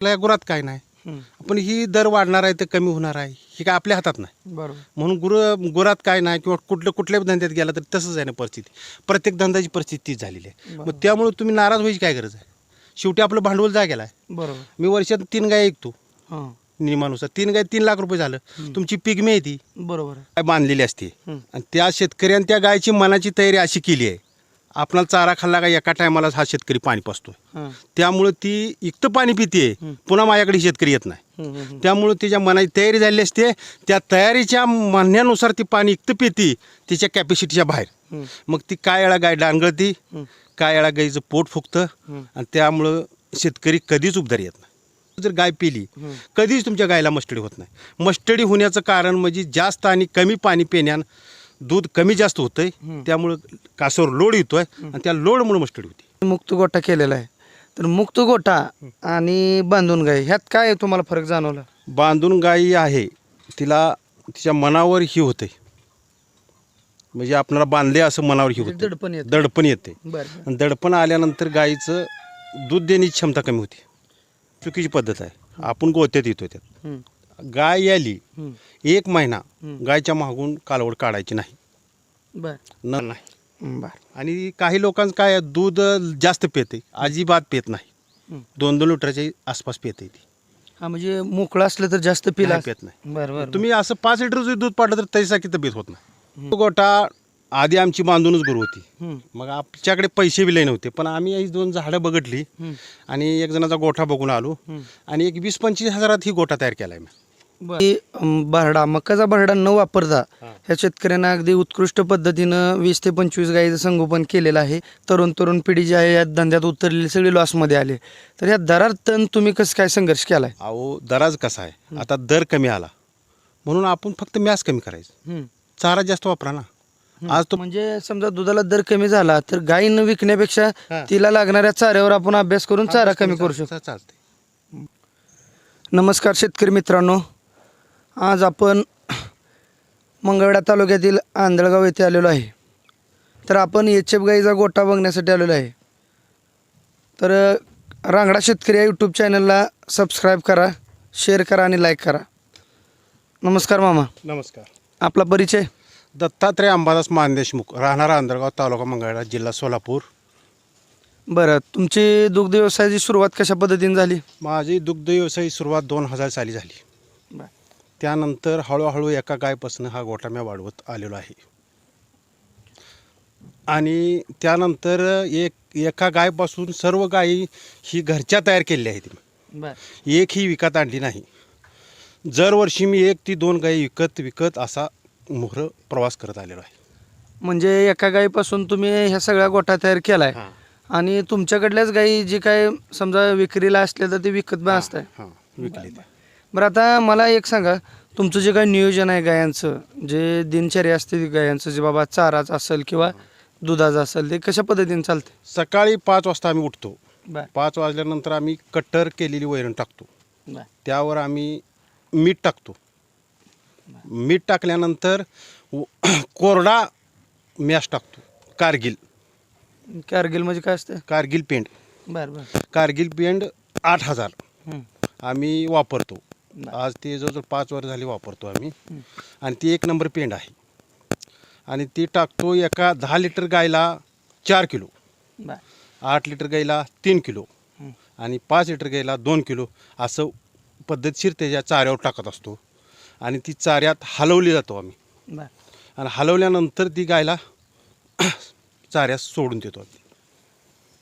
आपल्या गुरात काय नाही. पण ही दर वाढणार आहे तर कमी होणार आहे ही काय आपल्या हातात नाही. बरोबर. म्हणून गुरु गुरात काय नाही किंवा कुठलं कुठल्याही धंद्यात गेला तर तसंच आहे ना परिस्थिती. प्रत्येक धंद्याची परिस्थिती तीच झालेली आहे. मग त्यामुळे तुम्ही नाराज व्हायची काय गरज आहे? शेवटी आपलं भांडवल जागेला आहे. बरोबर. मी वर्षात तीन गाय ऐकतो. हां. नियमानुसार तीन गाय तीन लाख रुपये झालं. तुमची पिगमी आहे ती बरोबर आहे. बांधलेली असते. हं. आणि त्या शेतकऱ्याने त्या गायची मनाची तयारी अशी केली आहे. आपणाला चारा खाल्ला का एका टायमाला हा शेतकरी पाणी पाचतोय त्यामुळं ती इकतं पाणी पिते. पुन्हा माझ्याकडे शेतकरी येत नाही. त्यामुळं तिच्या मनाची तयारी झालेली असते त्या तयारीच्या म्हणण्यानुसार ती पाणी इकतं पिती तिच्या कॅपॅसिटीच्या बाहेर. मग ती काय वेळा गाय डांगळती. काय वेळा गाईचं पोट फुगतं. आणि त्यामुळं शेतकरी कधीच उबदार येत नाही जर गाय पिली. कधीच तुमच्या गायला मस्टडी होत नाही मस्टडी होण्याचं कारण म्हणजे जास्त आणि कमी पाणी पिण्यान दूध कमी जास्त होतंय हं. त्यामुळं कासावर लोड येतोय आणि त्या लोडमुळे मस्टडी होती. मुक्त गोठा केलेला आहे. तर मुक्त गोठा आणि बांधून गाय ह्यात काय तुम्हाला फरक जाणवला? बांधून गायी आहे तिला तिच्या मनावर ही होते. म्हणजे आपल्याला बांधले असं मनावर ही होते. दडपण येत. दडपण येते. बरं आणि दडपण आल्यानंतर गायीचं दूध देण्याची क्षमता कमी होती. चुकीची पद्धत आहे. आपण गोत्यात येतो त्यात. हं, गाय आली. एक महिना हं. गायच्या मागून कालवड काढायची नाही. बर. न नाही. बर. आणि काही लोकांचं काय आहे, दूध जास्त पिते अजिबात पित नाही. दोन दोन लिटरच्या आसपास पिते ती. हा म्हणजे मोकळं असलं तर जास्त पिला नाही पित नाही. बरं बरं तुम्ही असं पाच लिटर जरी दूध पाडलं तर त्याच्यासारखी तब्येत होत नाही. तो गोटा आधी आमची बांधूनच गुरु होती. मग आमच्याकडे पैसे बी लय नव्हते पण आम्ही ही दोन झाडं बघितली आणि एक जणाचा गोठा बघून आलो. आणि एक वीस पंचवीस हजारात ही गोठा तयार केला आहे मी. ही, अं, भरडा मकाचा भरडा न वापरता. ह्या शेतकऱ्यांना अगदी उत्कृष्ट पद्धतीनं वीस ते पंचवीस गाईचं संगोपन केलेलं आहे. तरुण तरुण पिढी जी आहे या धंद्यात उतरलेली सगळी लॉसमध्ये आले तर या दरात तण तुम्ही कसं काय संघर्ष केलाय? अहो दराज कसा आहे? आता दर कमी आला. म्हणून आपण फक्त मॅस कमी करायचं. चारा जास्त वापरा ना. आज तो म्हणजे समजा दुधाला दर कमी झाला तर गाई न विकण्यापेक्षा. तिला लागणाऱ्या चाऱ्यावर आपण अभ्यास करून चारा कमी करू शकतो. चालते नमस्कार शेतकरी मित्रांनो. आज आपण मंगळवेढा तालुक्यातील आंधळगाव येथे आलेलो आहे. तर आपण एच एफ गाईचा गोठा बघण्यासाठी आलेलो आहे. तर रांगडा शेतकरी या यूट्यूब चॅनलला सबस्क्राईब करा शेअर करा आणि लाईक करा. नमस्कार मामा. नमस्कार. आपला परिचय? दत्तात्रय अंबादास मानदेशमुख राहणारा अंधरगाव तालुका मंगळवेढा जिल्हा सोलापूर. बरं तुमची दुग्ध व्यवसायाची सुरुवात कशा पद्धतीने झाली? माझी दुग्ध व्यवसाय सुरुवात दोन हजार साली झाली. त्यानंतर हळूहळू एका गायपासून हा गोठा मी वाढवत आलेलो आहे. आणि त्यानंतर एक एका गायपासून सर्व गायी ही घरच्या तयार केलेल्या आहेत. एक ही विकत आणली नाही. दरवर्षी मी एक ती दोन गायी विकत विकत असा मोहर प्रवास करत आलेलो आहे. म्हणजे एका गाईपासून तुम्ही ह्या सगळ्या गोठा तयार केलाय हां. आणि तुमच्याकडल्याच गाई जी काय समजा विक्रीला असल्या तर ते विकत पण असताय. हां विकले बरं आता मला एक सांगा तुमचं जे काही नियोजन आहे गायांचं जे दिनचर्या असते गायांचं जे बाबा चाराचं असेल किंवा दुधाचं असेल ते कशा पद्धतीने चालते सकाळी पाच वाजता आम्ही उठतो. बर. पाच वाजल्यानंतर आम्ही कट्टर केलेली वैरण टाकतो. त्यावर आम्ही मीठ टाकतो. मीठ टाकल्यानंतर व- कोरडा मॅश टाकतो. कारगिल. कारगिल म्हणजे काय असतं? कारगिल पेंड. बर बर. कारगिल पेंड आठ हजार. हं. आम्ही वापरतो. आज ते जवळजवळ पाच वर्ष झाली वापरतो आम्ही. आणि ती एक नंबर पेंड आहे. आणि ती टाकतो एका दहा लिटर गायला चार किलो. बर. आठ लिटर गाईला तीन किलो. आणि पाच लिटर गाईला दोन किलो असं पद्धतशीर त्याच्या चाऱ्यावर टाकत असतो. आणि ती चाऱ्यात हलवली जातो आम्ही. बर. आणि हलवल्यानंतर ती गायला चाऱ्यास सोडून देतो आम्ही.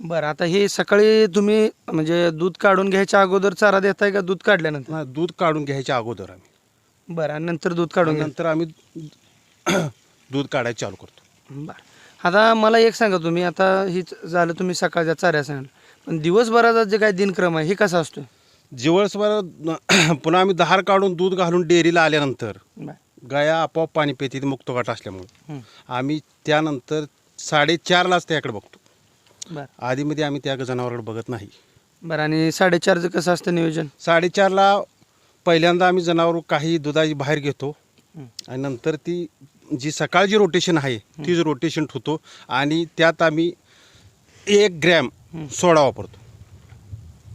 बरं आता हे सकाळी तुम्ही म्हणजे दूध काढून घ्यायच्या अगोदर चारा देताय का दूध काढल्यानंतर? दूध काढून घ्यायच्या अगोदर आम्ही. बरं आणि नंतर दूध काढून घ्या. नंतर आम्ही दूध काढायचं चालू करतो. बरं. आता मला एक सांगा तुम्ही आता हीच झालं तुम्ही सकाळच्या चाऱ्या सांगितलं पण दिवसभराचा जे काय दिनक्रम आहे हे कसा असतो दिवसभर पुन्हा आम्ही धार काढून दूध घालून डेअरीला आल्यानंतर बरं. गाया आपोआप पाणी पिते मुक्तगाठ असल्यामुळे. हं. आम्ही त्यानंतर साडेचारलाच त्याकडे बघतो. बरं. आधीमध्ये आम्ही त्या जनावराकडे बघत नाही. बरं आणि साडेचारचं कसं असतं नियोजन? साडेचारला पहिल्यांदा आम्ही जनावर काही दुधाची बाहेर घेतो. आणि नंतर ती जी सकाळची रोटेशन आहे तीच रोटेशन ठेवतो आणि त्यात आम्ही एक ग्रॅम. सोडा वापरतो.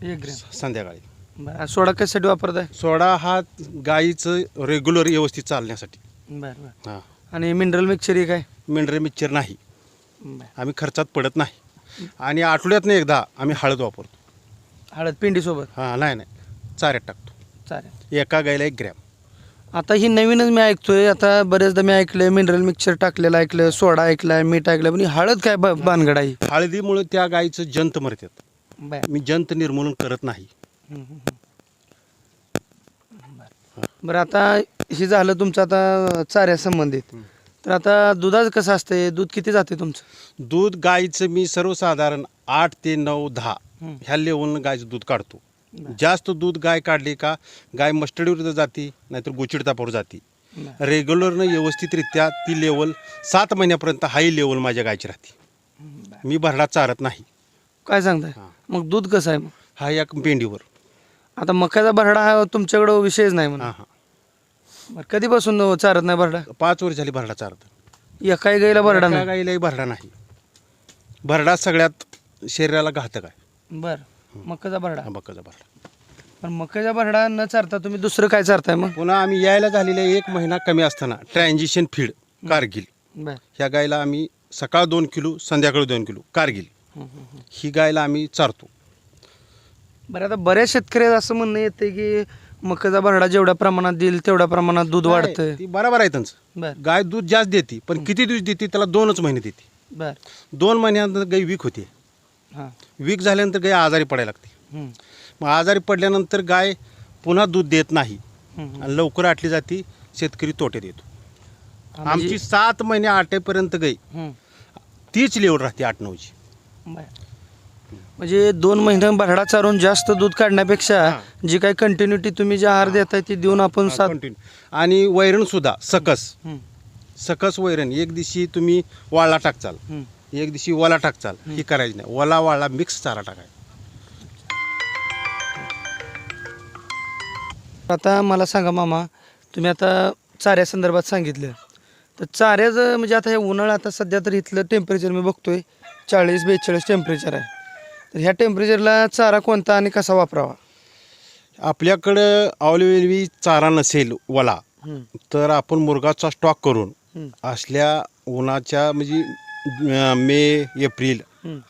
एक ग्रॅम संध्याकाळी. बरं सोडा कशासाठी वापरताय? सोडा हा गाईचं रेग्युलर व्यवस्थित चालण्यासाठी. बरं बरं. हां. आणि मिनरल मिक्सर काय? मिनरल मिक्सचर नाही. आम्ही खर्चात पडत नाही. आणि आठवड्यातनं एकदा आम्ही हळद वापरतो. हळद पिंडीसोबत? हां नाही नाही. चाऱ्यात टाकतो. चालेल एका गाईला एक ग्रॅम. आता ही नवीनच मी ऐकतोय. आता बरेचदा मी ऐकलंय मिनरल मिक्सर टाकलेलं ऐकलं सोडा ऐकलाय मीठ ऐकलं पण ही हळद काय ब- भानगड आहे? हळदीमुळे त्या गाईचं जंत मरतात. बरं. मी जंत निर्मूलन करत नाही. बरं. आता हे झालं तुमचं आता चाऱ्या संबंधित तर आता दुधाचं कसं असतंय? दूध किती जाते तुमचं? दूध गाईचं मी सर्वसाधारण आठ ते नऊ दहा. ह्या लेवलनं गायचं दूध काढतो. जास्त दूध गाय काढली का गाय मस्टडीवर जाती नाहीतर गोचिड तापावर जाती रेग्युलरनं व्यवस्थितरित्या ती लेवल सात महिन्यापर्यंत हाई लेवल माझ्या गायची राहते. मी भरडा चारत नाही. काय सांगताय? हां. मग दूध कसं आहे मग? हा या पेंडीवर आता मक्याचा भरडा हा तुमच्याकडं विषयच नाही म्हणून. हां हां. बरं कधीपासून चारत नाही भरडा? पाच वर्ष झाली भरडा चारत. एकाही गाईला भरडा नाही? गाईलाही भरडा नाही. भरडा सगळ्यात शरीराला घातक आहे. बरं मक्याचा भरडा. हा बक्काचा भरडा. पण मक्याचा भरडा न चारता तुम्ही दुसरं काय चारताय मग? पुन्हा आम्ही यायला झालेले एक महिना कमी असताना ट्रान्झिशन फीड कारगिल. बरं. ह्या गायला आम्ही सकाळ दोन किलो संध्याकाळी दोन किलो कारगिल. हं, हं, हं. ही गायला आम्ही चारतो. बरं आता बऱ्याच शेतकरी असं म्हणणं येते की मक्याचा भरडा जेवढ्या प्रमाणात देईल तेवढ्या प्रमाणात दूध वाढतंय. नाही, ती बरोबर आहे त्यांचं. बरं. गाय दूध जास्त देते पण किती दिवस देते त्याला दोनच महिने देते. बरं. दोन महिन्यानंतर गाई वीक होते. हां. वीक झाल्यानंतर गाय आजारी पडायला लागते. मग आजारी पडल्यानंतर गाय पुन्हा दूध देत नाही. आणि लवकर आटली जाती शेतकरी तोटे देतो. म्हणजे- आमची सात महिने आटेपर्यंत हं, तीच लेवल राहते आठ नऊची. बरं. म्हणजे दोन महिने भरडा चारून जास्त दूध काढण्यापेक्षा जी काही कंटिन्युटी तुम्ही जे आहार देताय ती देऊन आपण सात कंटिन्यू आणि वैरण सुद्धा सकस. हं, सकस वैरण. एक दिवशी तुम्ही वाळा टाकचाल. हं. एक दिवशी ओला टाकचाल. ही करायची नाही. ओला वाळा मिक्स चारा टाकाय आता मला सांगा मामा तुम्ही आता चाऱ्या संदर्भात सांगितलं. तर चाऱ्याचं म्हणजे आता हे उन्हाळा आता सध्या तर इथलं टेम्परेचर मी बघतोय चाळीस बेचाळीस टेम्परेचर आहे. तर ह्या टेम्परेचरला चारा कोणता आणि कसा वापरावा आपल्याकडं अवेलेबल चारा नसेल वला तर आपण मुरगाचा स्टॉक करून असल्या उन्हाच्या म्हणजे मे एप्रिल.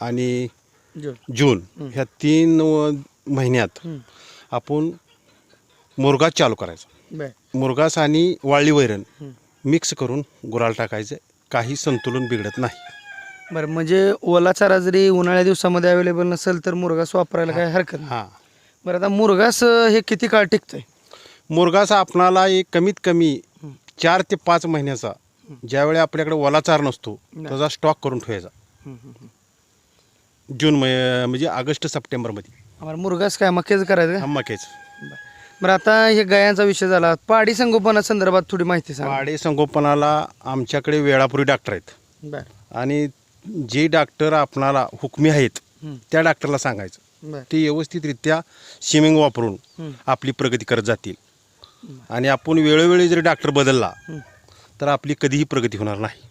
आणि. जून ह्या तीन महिन्यात आपण मुरगास चालू करायचा. मुरगास आणि वाळली वैरण. मिक्स करून गुराळ टाकायचं काही संतुलन बिघडत नाही बरं म्हणजे ओला चारा जरी उन्हाळ्या दिवसामध्ये अवेलेबल नसेल तर मुरगास वापरायला काही हरकत नाही. हां. बरं आता मुरगास अं, हे किती काळ टिकतंय? मुरगास आपणाला एक कमीत कमी चार ते पाच महिन्याचा ज्यावेळी आपल्याकडे ओला चार नसतो. त्याचा स्टॉक करून ठेवायचा. जून मै म्हणजे ऑगस्ट सप्टेंबरमध्ये. आम्हाला मुरगास काय मक्याचं करायचं का? मकेच बरं. बरं आता हे गायांचा विषय झाला. पाडी संगोपना संदर्भात थोडी माहिती सांगा. वाडे संगोपनाला आमच्याकडे वेळापूर्वी डॉक्टर आहेत. बरं. आणि जे डॉक्टर आपणाला हुकमी आहेत त्या डॉक्टरला सांगायचं. ते व्यवस्थितरित्या स्विमिंग वापरून आपली प्रगती करत जातील. आणि आपण वेळोवेळी जरी डॉक्टर बदलला. तर आपली कधीही प्रगती होणार नाही.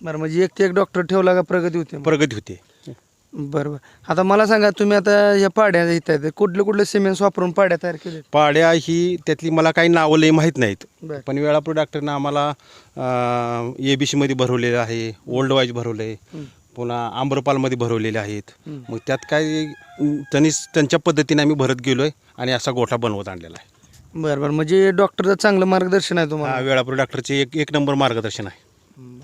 बरं म्हणजे एक ते एक डॉक्टर ठेवला का प्रगती होते? प्रगती होते. बरं बरं आता मला सांगा तुम्ही आता या पाड्या इथं आहेत कुठले कुठले सिमेंट्स वापरून पाड्या तयार केले पाड्या ही त्यातली मला काही नावं लई माहीत नाहीत. बरं. पण वेळापूर डॉक्टरनं आम्हाला ए बी सीमध्ये भरवलेलं आहे ओल्ड वाईज भरवलं आहे. पुन्हा आम्रपालमध्ये भरवलेले आहेत. मग त्यात काय अं, त्यांनी त्यांच्या पद्धतीने आम्ही भरत गेलो आहे आणि असा गोठा बनवत आणलेला आहे. बरं बरं म्हणजे डॉक्टरचं चांगलं मार्गदर्शन आहे हा तुम्हाला वेळापूर डॉक्टरचे एक एक नंबर मार्गदर्शन आहे.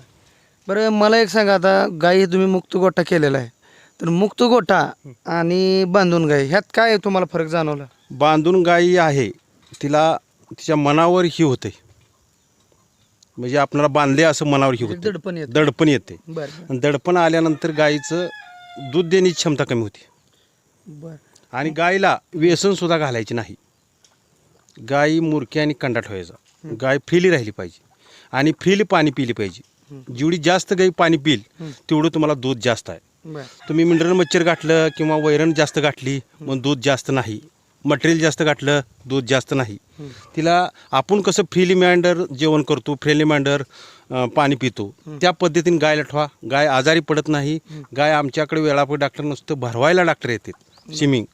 बरं मला एक सांगा आता गाई तुम्ही मुक्त गोठा केलेला आहे. तर मुक्त गोठा आणि बांधून गाई ह्यात काय तुम्हाला फरक जाणवला? बांधून गायी आहे. तिला तिच्या मनावर ही होते. म्हणजे आपल्याला बांधले असं मनावर ही होते. दडपण येत. दडपण येते. बरं आणि दडपण आल्यानंतर गाईचं दूध देण्याची क्षमता कमी होती. बरं. आणि गाईला व्यसन सुद्धा घालायची नाही. गाई मुरकी आणि कंडा ठेवायचा. गाय फ्रीली राहिली पाहिजे. आणि फ्रीली पाणी पिली पाहिजे. जेवढी जास्त गाई पाणी पिईल तेवढं तुम्हाला दूध जास्त आहे. तुम्ही मिनरल मच्छर गाठलं किंवा वैरण जास्त गाठली मग दूध जास्त नाही. मटेरियल जास्त गाठलं दूध जास्त नाही. तिला आपण कसं फ्रीली मँडर जेवण करतो फ्रेली मँडर पाणी पितो त्या पद्धतीने गायला ठेवा गाय आजारी पडत नाही. गाय आमच्याकडे वेळापूर डॉक्टर नसतं भरवायला डॉक्टर येतात. स्विमिंग.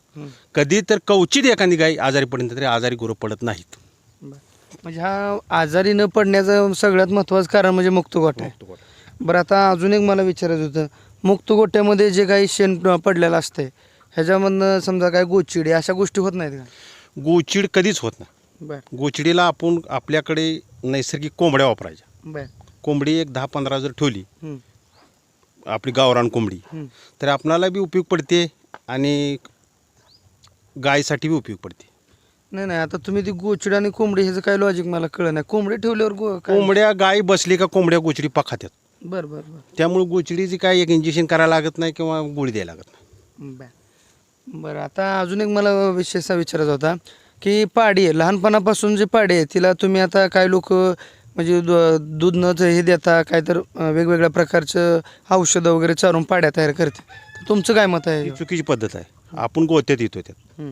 कधी तर कवचित एखादी गाय आजारी पडली तरी आजारी गुरु पडत नाहीत. म्हणजे हा आजारी न पडण्याचं सगळ्यात महत्त्वाचं कारण म्हणजे मुक्त गोठा आहे बरं आता अजून एक मला विचारायचं होतं. मुक्त गोट्यामध्ये जे काही शेण पडलेलं असते ह्याच्यामधनं समजा काय गोचिडी अशा गोष्टी होत नाहीत का? गोचिड कधीच होत नाही. बरं. गोचिडीला आपण आपल्याकडे नैसर्गिक कोंबड्या वापरायच्या. बरं. कोंबडी एक दहा पंधरा जर ठेवली हं, आपली गावरान कोंबडी हं. तर आपणाला बी उपयोग पडते आणि गायसाठी बी उपयोग पडते. नाही नाही आता तुम्ही ती गोचिडी आणि कोंबडी ह्याचं काय लॉजिक मला कळलं नाही. कोंबडी ठेवल्यावर गो काय? कोंबड्या गाय बसली का कोंबड्या गोचिडी पाक खात्यात बरं बरं बरं. त्यामुळे गोचिडीची काय एक इंजेक्शन करायला लागत नाही किंवा गोळी द्यायला लागत नाही. बरं. बरं आता अजून एक मला विशेषचा विचारायचा होता की पाडी आहे लहानपणापासून जी पाडी आहे तिला तुम्ही आता काय लोक म्हणजे दु- दूध न हे देता काय तर अं, वेगवेगळ्या प्रकारचं औषधं वगैरे चारून पाड्या तयार करते. तर तुमचं काय मत आहे? ही चुकीची पद्धत आहे. आपण गोत्यात येतो त्यात. हं,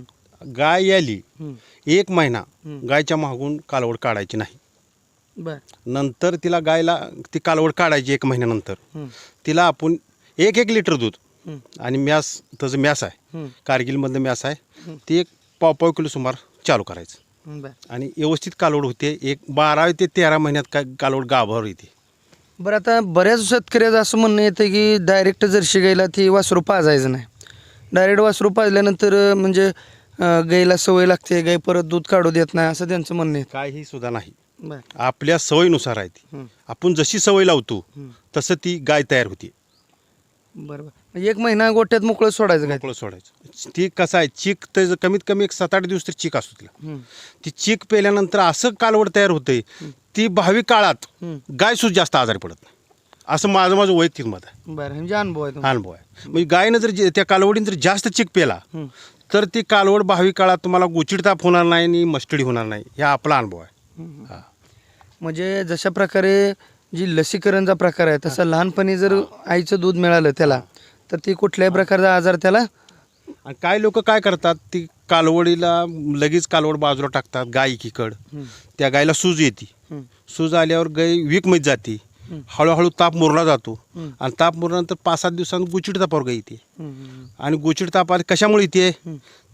गाय आली हं, एक महिना हं. गायच्या मागून कालवड काढायची नाही. बरं. नंतर तिला गायला ती कालवड काढायची एक महिन्यानंतर. तिला आपण एक एक लिटर दूध. आणि मॅस त्याचं मॅस आहे. कारगिलमधलं मॅस आहे. ते एक पाव पाव किलो सुमार चालू करायचं. आणि व्यवस्थित कालवड होते. एक बारा ते तेरा महिन्यात का कालवड गाभावर येते. बरं आता बऱ्याच शेतकऱ्याचं असं म्हणणं येतं की डायरेक्ट जर्शी गाईला ती वासरू पाजायचं नाही. डायरेक्ट वासरू पाजल्यानंतर म्हणजे अं, गाईला सवय लागते गाई परत दूध काढू देत नाही असं त्यांचं म्हणणं आहे. काही सुद्धा नाही. आपल्या सवयीनुसार आहे ती. आपण जशी सवय लावतो. तसं ती गाय तयार होती. बरं बरं म्हणजे एक महिना गोट्यात मोकळं सोडायचं काय? मोकळं सोडायचं. ती कसं आहे चीक त्याचं कमीत कमी एक सात आठ दिवस तरी चीक असतो तिला. ती चीक पेल्यानंतर असं कालवड तयार होते ती भावी काळात. गाय सुद्धा जास्त आजारी पडत नाही. असं माझं माझं वैयक्तिक मत आहे. बरं म्हणजे अनुभव आहे. अनुभव आहे. म्हणजे गायनं जर त्या कालवडीनं जर जास्त चीक पेला तर ती कालवड भावी काळात तुम्हाला गोचिड ताप होणार नाही आणि मस्टडी होणार नाही. हा आपला अनुभव आहे. हं. म्हणजे जशा प्रकारे जी लसीकरणचा प्रकार आहे तसं लहानपणी जर आईचं दूध मिळालं त्याला तर ती कुठल्याही प्रकारचा आजार त्याला आणि काय लोक काय करतात ती कालवडीला लगेच कालवड बाजूला टाकतात गाय एकीकड. हं, त्या गायला सूज येते. सूज आल्यावर गाय वीकमध्ये जाते. हळूहळू ताप मुरला जातो. आणि ताप मुरल्यानंतर पाच सात दिवसांत गुचिड तापावर गाय येते. आणि गुचिड ताप कशामुळे येते?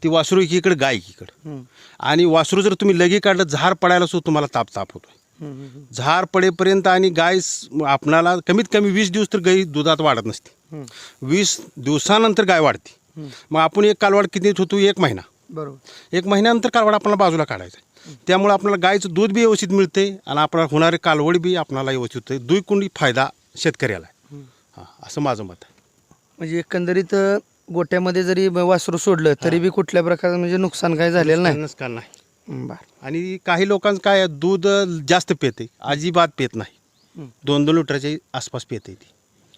ती वासरू एकीकडे गाय एकीकडे. आणि वासरू जर तुम्ही लगे काढलं झार पडायला सुद्धा तुम्हाला ताप ताप होतो हं, हं, झार पडेपर्यंत आणि गाय आपणाला कमीत कमी वीस दिवस तर गाई दुधात वाढत नसते. वीस दिवसानंतर गाय वाढते. मग आपण एक कालवाड किती होतो? एक महिना. बरोबर. एक महिन्यानंतर कालवड आपल्याला बाजूला काढायचं त्यामुळे आपल्याला गायचं दूध बी व्यवस्थित मिळते आणि आपल्याला होणारे कालवड बी आपल्याला व्यवस्थित होते दुई कुंडी फायदा शेतकऱ्याला आहे. हं. असं माझं मत आहे. म्हणजे एकंदरीत गोट्यामध्ये जरी वासरू सोडलं तरी बी कुठल्या प्रकारचं म्हणजे नुकसान काही झालेलं नाही. नुकसान नाही. बरं. आणि काही लोकांचं काय आहे, दूध जास्त पिते अजिबात पित नाही. हं. दोन दोन लिटरच्या आसपास पिते ती.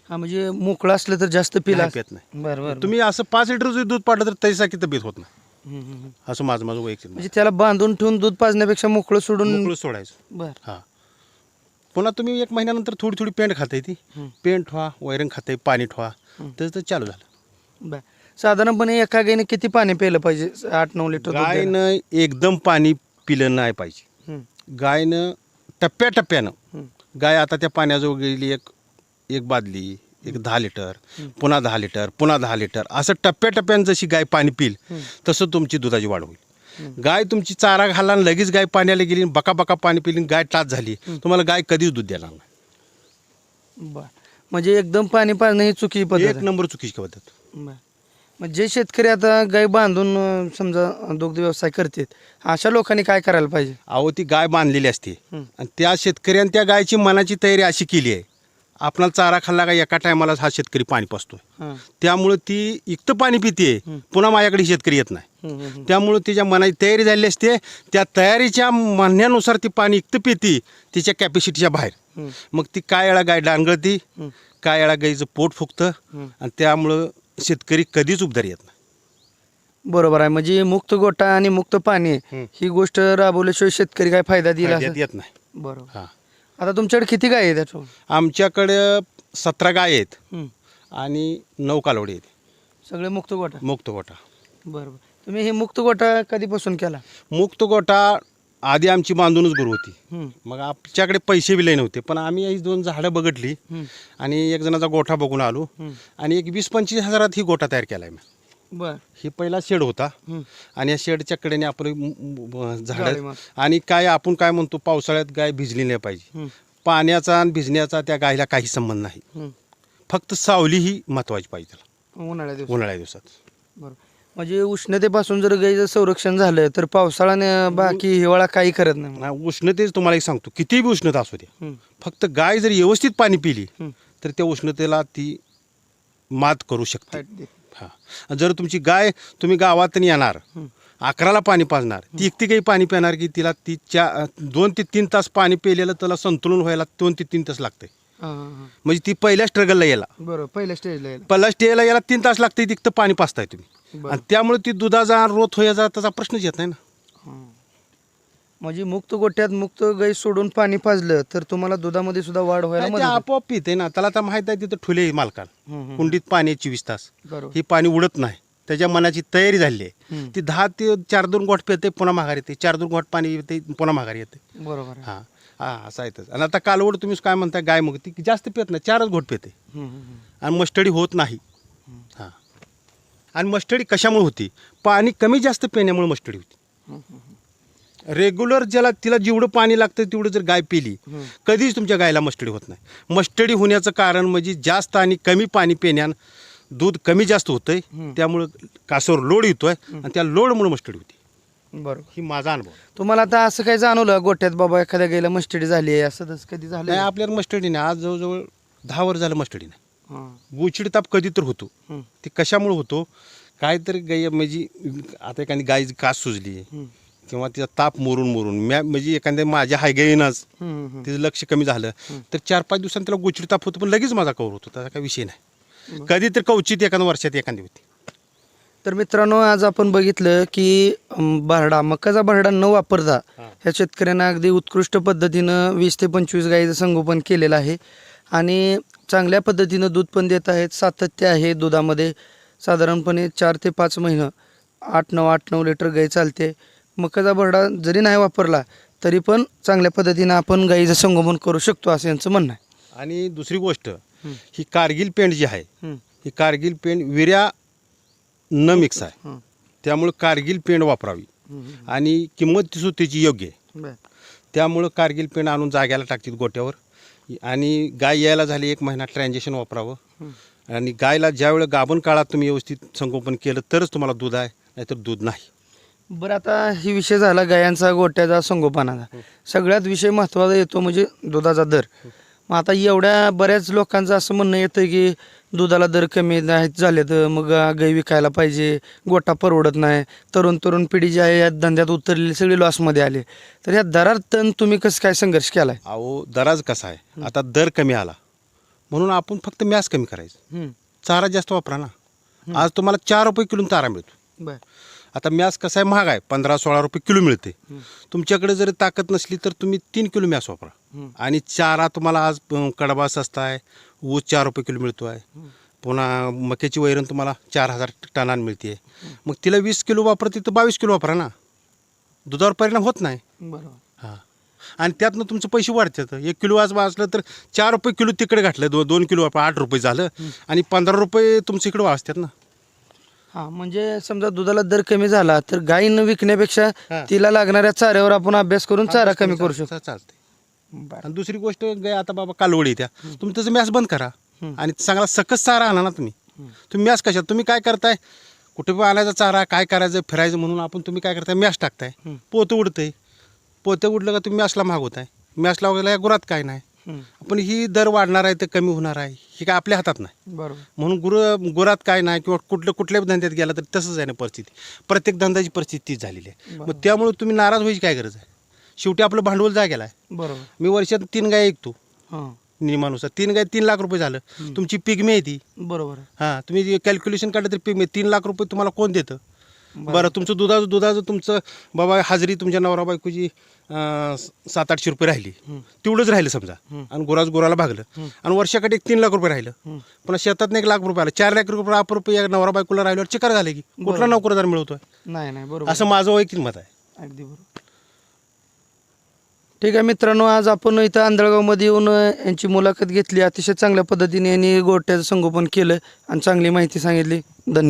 हा म्हणजे मोकळं असलं तर जास्त पिला नाही पित नाही. बरं बरं तुम्ही असं पाच लिटर जरी दूध पाडलं तर त्याच्यासारखी तब्येत होत नाही. असं माझं माझं वैयक्तिक मत. म्हणजे त्याला बांधून ठेवून दूध पाजण्यापेक्षा मोकळं सोडून मोकळं सोडायचं. बर. हां. पुन्हा तुम्ही एक महिन्यानंतर थोडी थोडी पेंट खाताय ती. हं. पेंट ठेवा वैरण खाताय पाणी ठेवा. तर चालू झालं. बर. साधारणपणे एका गायीने किती पाणी प्यायलं पाहिजे? आठ नऊ लिटर दूध द्यायला? गायनं एकदम पाणी पिलं नाही पाहिजे. हं, गायनं टप्प्याटप्प्यानं गाय आता त्या पाण्याजवळ गेली एक एक बादली एक दहा लिटर पुन्हा दहा लिटर पुन्हा दहा लिटर असं टप्प्याटप्प्यानं जशी गाय पाणी पिल. तसं तुमची दुधाची वाढ होईल. गाय तुमची चारा घाला आणि लगेच गाय पाण्याला गेली आणि बका बका पाणी पिली आणि गाय टाच झाली तुम्हाला गाय कधीच दूध देणार नाही. बर. म्हणजे एकदम पाणी पाजणं ही चुकी पद्धत एक आहे. नंबर चुकीची पद्धत. बर. मग जे शेतकरी आता गाय बांधून अं, समजा दुग्ध व्यवसाय करतात अशा लोकांनी काय करायला पाहिजे अहो ती गाय बांधलेली असते. आणि त्या शेतकऱ्याने त्या गायची मनाची तयारी अशी केली आहे आपणाला चारा खाल्ला का एका टायमाला हा शेतकरी पाणी पाचतोय हां त्यामुळं ती इकतं पाणी पिते पुन्हा माझ्याकडे शेतकरी येत नाही. त्यामुळं तिच्या मनाची तयारी झालेली असते त्या तयारीच्या म्हणण्यानुसार ती पाणी इकतं पिती तिच्या कॅपॅसिटीच्या बाहेर. मग ती काय वेळा गाय डांगळती. काय वेळा गाईचं पोट फुगतं हं. आणि त्यामुळं शेतकरी कधीच उबदार येत नाही. बरोबर आहे. म्हणजे मुक्त गोटा आणि मुक्त पाणी हं. गोष्ट राबवल्याशिवाय शेतकरी काय फायदा फायद्यात असं येत नाही. बरोबर. हां. आता तुमच्याकडे किती गाय आहे त्याच्या आमच्याकडे सतरा गाय आहेत. आणि नऊ कालवडी आहेत. सगळे मुक्त गोटा? मुक्त गोटा. बरोबर. तुम्ही हे मुक्त गोटा कधीपासून केला? मुक्त गोटा आधी आमची बांधूनच गुरु होती. मग आमच्याकडे पैसे बी नव्हते पण आम्ही ही दोन झाडं बघितली आणि एक जणाचा गोठा बघून आलो. आणि एक वीस पंचवीस हजारात ही गोठा तयार केला मी. बर. ही पहिला शेड होता. आणि या शेडच्या कडेने आपण झाडे. आणि काय आपण काय म्हणतो पावसाळ्यात गाय भिजली नाही पाहिजे. पाण्याचा आणि भिजण्याचा त्या गायला काही संबंध नाही. फक्त सावली ही महत्वाची पाहिजे त्याला. उन्हाळ्या दिवसात. बरोबर म्हणजे उष्णतेपासून जर गाईचं संरक्षण झालं तर पावसाळ्याने बाकी हिवाळा काही करत नाही उष्णतेच तुम्हाला एक सांगतो कितीही उष्णता असू द्या हं. फक्त गाय जर व्यवस्थित पाणी पिली हं. तर त्या उष्णतेला ती मात करू शकते फाईट दे. हा जर तुमची गाय तुम्ही गावातून येणार. अकराला पाणी पाजणार ती एकटी काही पाणी पिणार की तिला ती चा दोन ते तीन तास पाणी पिलेलं त्याला संतुलन व्हायला दोन ते तीन तास लागते हां, हां, हां. म्हणजे ती पहिल्या स्ट्रगलला यायला बरोबर पहिल्या स्टेजला यायला. पहिल्या स्टेला यायला तीन तास लागते तिथं पाणी पाजताय तुम्ही. आणि त्यामुळे ती दुधाचा रोथ व्हायचा त्याचा प्रश्नच येत नाही ना. हां. म्हणजे मुक्त गोट्यात मुक्त गाई सोडून पाणी पाजलं तर तुम्हाला दुधामध्ये सुद्धा वाढ व्हायला नाही, ते मदत होते. आपोआप पिते ना. त्याला तर माहीत आहे तिथं ठुले आहे हं, हं. कुंडीत पाणी चोवीस तास. बरोबर. ही पाणी उडत नाही. त्याच्या मनाची तयारी झाली आहे. हं. ती दहा ते चार दोन गोट पिते पुन्हा माघार येते. चार दोन गोट पाणी येते पुन्हा माघार येते. बरोबर आहे. हां. हां असं आहे तसं. आणि आता कालवड तुम्ही काय म्हणताय गाय मग ती जास्त पित नाही. चारच घोट पिते. हं, हं, हं. आणि मस्टडी होत नाही. हां. आणि मस्टडी कशामुळे होती? पाणी कमी जास्त पिण्यामुळे मस्टडी होती. रेग्युलर ज्याला तिला जेवढं पाणी लागतं तेवढं जर गाय पिली. कधीच तुमच्या गायला मस्टडी होत नाही. मस्टडी होण्याचं कारण म्हणजे जास्त आणि कमी पाणी पिण्यानं दूध कमी जास्त होतंय. त्यामुळं कासवर लोड येतोय आणि त्या लोडमुळे मस्टडी होती. बरोबर. ही माझा अनुभव. तुम्हाला आता असं काय जाणवलं गोट्यात बाबा एखाद्या गाईला मस्टडी झाली आहे असं तसं कधी झालं नाही आपल्याला मस्टडी नाही. आज जवळजवळ दहा वर्ष झालं मस्टडी नाही. गुचिड ताप कधी तर होतो. हं, ते कशामुळे होतो? काय तर गाय म्हणजे आता एखादी गायची कास सुजली किंवा तिचा ताप मोरून मोरून म्या म्हणजे एखाद्या माझ्या हाय गायीनंच हं, हं, हं. तिचं लक्ष कमी झालं तर चार पाच दिवसांनी त्याला गोचिड ताप होतो पण लगेच माझा कवर होतो त्याचा काही विषय नाही. कधी तर कवचित एखाद्या वर्षात एखादी होती. तर मित्रांनो आज आपण बघितलं की भरडा मकाचा भरडा न वापरता. ह्या शेतकऱ्यांना अगदी उत्कृष्ट पद्धतीनं वीस ते पंचवीस गाईचं संगोपन केलेलं आहे. आणि चांगल्या पद्धतीनं दूध पण देत आहेत. सातत्य आहे दुधामध्ये. साधारणपणे चार ते पाच महिनं आठ नऊ आठ नऊ लिटर गाई चालते. मकाचा भरडा जरी नाही वापरला तरी पण चांगल्या पद्धतीनं आपण गाईचं संगोपन करू शकतो असं यांचं म्हणणं आहे. आणि दुसरी गोष्ट हं. कारगिल पेंट जी आहे हं, कारगिल पेंट विर्या न मिक्स आहे. त्यामुळे कारगिल पेंट वापरावी. आणि किंमत सुद्धा त्याची योग्य आहे. त्यामुळं कारगिल पेंट आणून जाग्याला टाकतात गोट्यावर. आणि गाय यायला झाली एक महिना ट्रान्झॅक्शन वापरावं. आणि गायला ज्यावेळेला गाभण काळात तुम्ही व्यवस्थित संगोपन केलं तरच तुम्हाला दूध आहे नाहीतर दूध नाही. बरं आता ही विषय झाला गायांचा गोट्याचा संगोपनाचा. सगळ्यात विषय महत्त्वाचा येतो म्हणजे दुधाचा दर. मग आता एवढ्या बऱ्याच लोकांचं असं म्हणणं येतं की दुधाला दर कमी नाहीत झाले तर मग गाई विकायला पाहिजे गोटा परवडत नाही. तरुण तरुण पिढी जी आहे या धंद्यात उतरलेली सगळी लॉसमध्ये आले. तर या दरात तुम्ही कसं काय संघर्ष केलाय? अहो दराज कसा आहे? आता दर कमी आला. म्हणून आपण फक्त मॅस कमी करायचं. चारा जास्त वापरा ना. आज तुम्हाला चार रुपये किलो चारा मिळतो. बर. आता मॅस कसा आहे? महाग आहे. पंधरा सोळा रुपये किलो मिळते. तुमच्याकडे जर ताकद नसली तर तुम्ही तीन किलो मॅस वापरा. आणि चारा तुम्हाला आज कडबा सस्ता आहे ऊस चार रुपये किलो मिळतो आहे. पुन्हा मक्याची वैरण तुम्हाला चार हजार टनान मिळते मग तिला वीस किलो वापरते तर बावीस किलो वापरा ना. दुधावर परिणाम होत नाही. बरोबर. हां. आणि त्यातनं तुमचे पैसे वाढतात. एक किलो आज वाचलं तर चार रुपये किलो तिकडे घातलं दो दोन किलो वापर आठ रुपये झालं. आणि पंधरा रुपये तुमच्या इकडे वाचतात ना. हा म्हणजे समजा दुधाला दर कमी झाला तर गायीनं विकण्यापेक्षा. तिला लागणाऱ्या चाऱ्यावर आपण अभ्यास करून चारा कमी करू शकतो. चालते आणि दुसरी गोष्ट गाय आता बाबा कालवडी त्या. तुम्ही त्याचं मॅस बंद करा. आणि चांगला सकस चारा आणा ना तुम्ही. तुम्ही मॅस कशात? तुम्ही काय करताय? कुठे पण आणायचा चारा काय करायचं फिरायचं म्हणून आपण तुम्ही काय करताय? मॅस टाकताय. पोतं उडतंय. पोतं उडलं का तुम्ही मॅसला मागवताय. मॅसला वगैरे या गुरात काय नाही. पण ही दर वाढणार आहे तर कमी होणार आहे. ही काय आपल्या हातात नाही. बरोबर. म्हणून गुरु गुरात काय नाही किंवा कुठलं कुठल्याही धंद्यात गेला तर तसंच आहे ना परिस्थिती. प्रत्येक धंद्याची परिस्थिती तीच झालेली आहे. मग त्यामुळे तुम्ही नाराज व्हायची काय गरज आहे? शेवटी आपलं भांडवल जागेला आहे. बरोबर. मी वर्षात तीन गाय ऐकतो. हां. नियमानुसार. तीन गाय तीन लाख रुपये झालं. तुमची पिगमी आहे ती बरोबर. आहे. हां तुम्ही कॅल्क्युलेशन काढलं तर पिगमी तीन लाख रुपये तुम्हाला कोण देतं? बरं तुमचं दुधाचं दुधाचं तुमचं बाबा हाजरी तुमच्या नवरा बायकोची अं, सात आठशे रुपये राहिली. तेवढंच राहिलं समजा. आणि गुराज गुराला भागलं. आणि वर्षाकडे एक तीन लाख रुपये राहिलं. पुन्हा शेतात एक लाख रुपये आलं. चार लाख रुपये आप रुपये या नवरा बायकोला राहिल्यावर चिकार झाले की कुठला नोकरदार मिळवतोय? नाही नाही बरोबर. असं माझं वैयक्तिक मत आहे. अगदी बरोबर. ठीक आहे मित्रांनो आज आपण इथं आंधळगावमध्ये येऊन यांची मुलाखत घेतली. अतिशय चांगल्या पद्धतीने यांनी गोट्याचं संगोपन केलं आणि चांगली माहिती सांगितली. धन्यवाद.